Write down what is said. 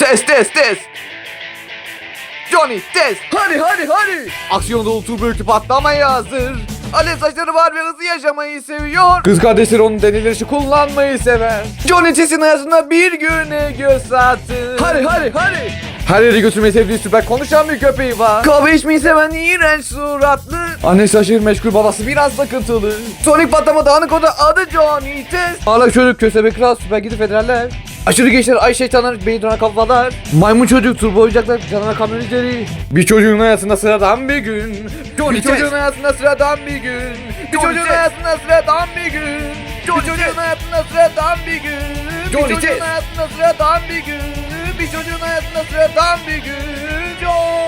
Test test test. Johnny test. Hadi hadi hadi. Aksiyon dolu turbo yüklü patlamaya hazır. Alev saçları var ve hızlı yaşamayı seviyor. Kız kardeşleri onun denilir kullanmayı sever. Johnny Chess'in hayatında bir güne göz attı. Hadi hadi hadi. Her yere götürmeyi sevdiği süper konuşan bir köpeği var. Kahve içmeyi seven iğrenç suratlı. Annesi aşırı meşgul babası biraz takıntılı. Sonic patlama dağınık o da adı Johnny Test. Hala çocuk köstebek kral süper gidi federaller. Aşırı gençler ay şeytanlar beydana kafalar. Maymun çocuk turbo oyuncaklar canavar kamyonetleri. Bir çocuğun hayatında sıradan bir gün. Johnny bir çocuğun hayatında sıradan bir gün. Bir çocuğun hayatında sıradan bir gün. Bir çocuğun hayatında sıradan bir gün. Bir çocuğun hayatında sıradan bir gün. Bir çocuğun hayatında sıradan bir gün. Johnny Test. Woo!